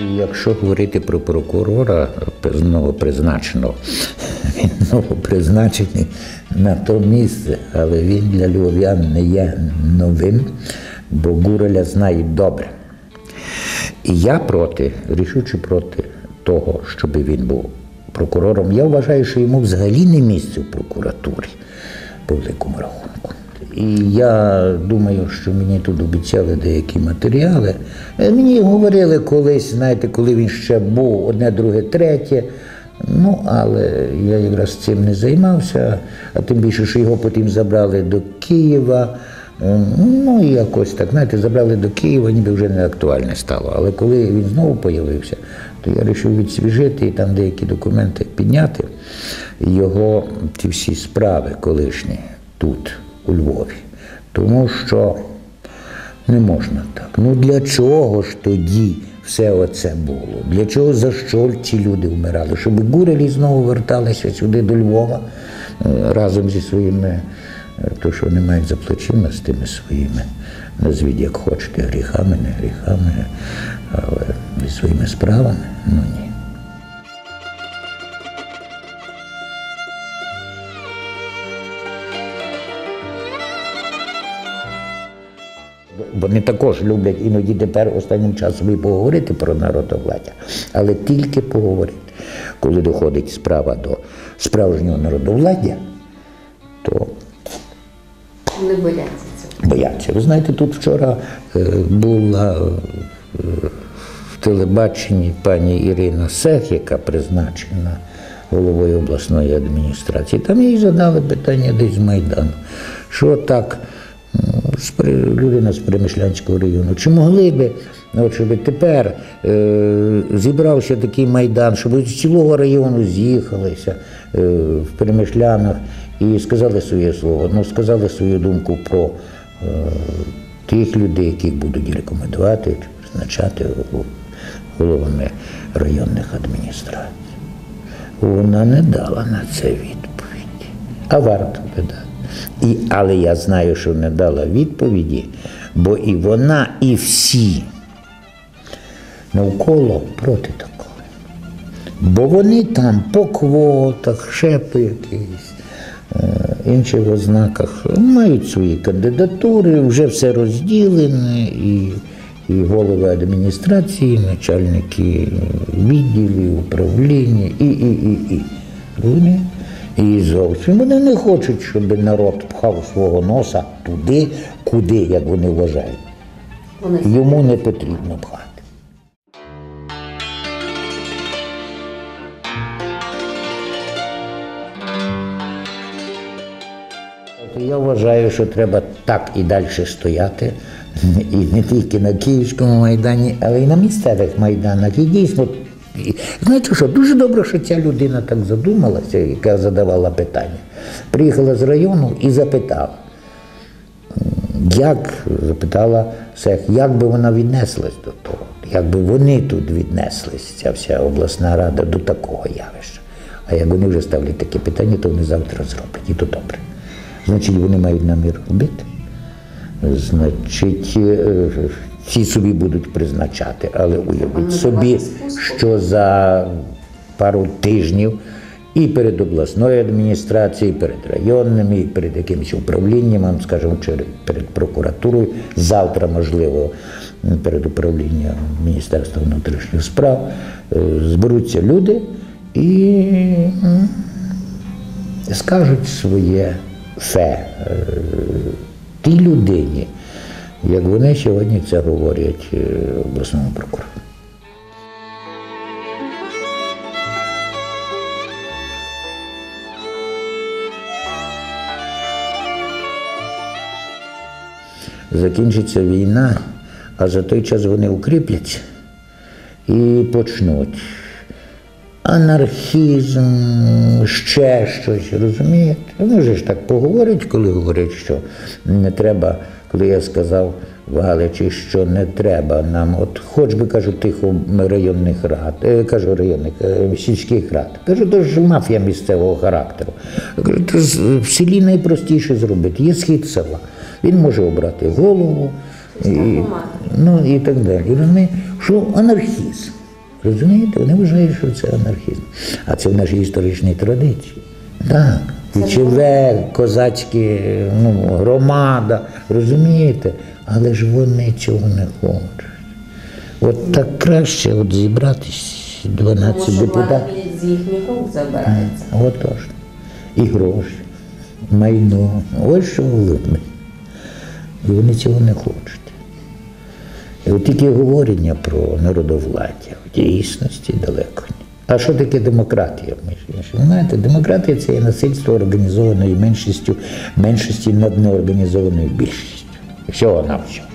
якщо говорити про прокурора новопризначеного, він новопризначений на то місце, але він для львов'ян не є новим, бо Гуреля знають добре. І я проти, рішуче проти того, щоб він був прокурором. Я вважаю, що йому взагалі не місце в прокуратурі по великому рахунку. І я думаю, що мені тут обіцяли деякі матеріали. Е, Мені говорили колись, знаєте, коли він ще був одне, друге, третє. Ну, але я якраз цим не займався, а тим більше, що його потім забрали до Києва. Е, Ну, і якось так, знаєте, забрали до Києва, ніби вже не актуальне стало. Але коли він знову появився, то я вирішив відсвіжити і там деякі документи підняти. Його ті всі справи колишні тут, у Львові. Тому що не можна так. Ну для чого ж тоді все оце було? Для чого за що ці люди вмирали? Щоб Гурелі знову верталися сюди до Львова е, разом зі своїми, е, то що вони мають за плечима з тими своїми, назвіть як хочете, гріхами, не гріхами, але зі своїми справами. Ну ні. Вони також люблять іноді тепер останнім часом і поговорити про народовладдя, але тільки поговорити. Коли доходить справа до справжнього народовладдя, то Не бояться цього. бояться. Ви знаєте, тут вчора е, була е, в телебаченні пані Ірина Сех, яка призначена головою обласної адміністрації. Там їй задали питання десь з Майдану, що так. Людина з Примішлянського району. Чи могли би, от, щоб тепер е, зібрався такий майдан, щоб з цілого району з'їхалися е, в Примішлянах і сказали своє слово, ну, сказали свою думку про е, тих людей, яких будуть рекомендувати призначати головами районних адміністрацій. Вона не дала на це відповіді. А варто би дати. І, але я знаю, що не дала відповіді, бо і вона, і всі навколо проти такого. Бо вони там по квотах, ще по якихось е, інших ознаках мають свої кандидатури, вже все розділене, і, і голови адміністрації, начальники відділів, управління, і, і, і, і. І зовсім вони не хочуть, щоб народ пхав свого носа туди, куди, як вони вважають. Йому не потрібно пхати. Я вважаю, що треба так і далі стояти. І не тільки на Київському майдані, але й на місцевих майданах. І дійсно, знаєте що, дуже добре, що ця людина так задумалася, яка задавала питання. Приїхала з району і запитала. Як запитала Сех, як би вона віднеслась до того, як би вони тут віднеслись, ця вся обласна рада до такого явища. А як вони вже ставлять такі питання, то вони завтра зроблять, і то добре. Значить, вони мають намір робити. Значить, е, ці собі будуть призначати, але уявіть собі, що за пару тижнів і перед обласною адміністрацією, і перед районними, і перед якимось управлінням, скажімо, чи перед прокуратурою, завтра, можливо, перед управлінням Міністерства внутрішніх справ е, зберуться люди і скажуть своє фе е, тій людині, як вони сьогодні це говорять е, обласному прокурору. Закінчиться війна, а за той час вони укріпляться і почнуть анархізм, ще щось, розумієте? Вони вже ж так поговорять, коли говорять, що не треба, коли я сказав Галичі, що не треба нам, от хоч би кажу, тих районних рад, е, кажу районних е, сільських рад. Кажу, то ж мафія місцевого характеру. Кажу, то в селі найпростіше зробити. Є схід села. Він може обрати голову. І, ну і так далі. Розумієте, що анархізм. Розумієте? Вони вважають, що це анархізм. А це в нашій історичній традиції. Так. Кучеве, козацькі, ну, громада, розумієте? Але ж вони цього не хочуть. От так краще от зібратись 12 депутатів. з їхніх рук забирається. Отож. І гроші, майно. Ось що головне. І вони цього не хочуть. І от тільки говорення про народовладдя в дійсності далеко. А що таке демократія? Знаєте, демократія це є насильство організованою меншістю, меншості над неорганізованою більшістю. Всього на всього.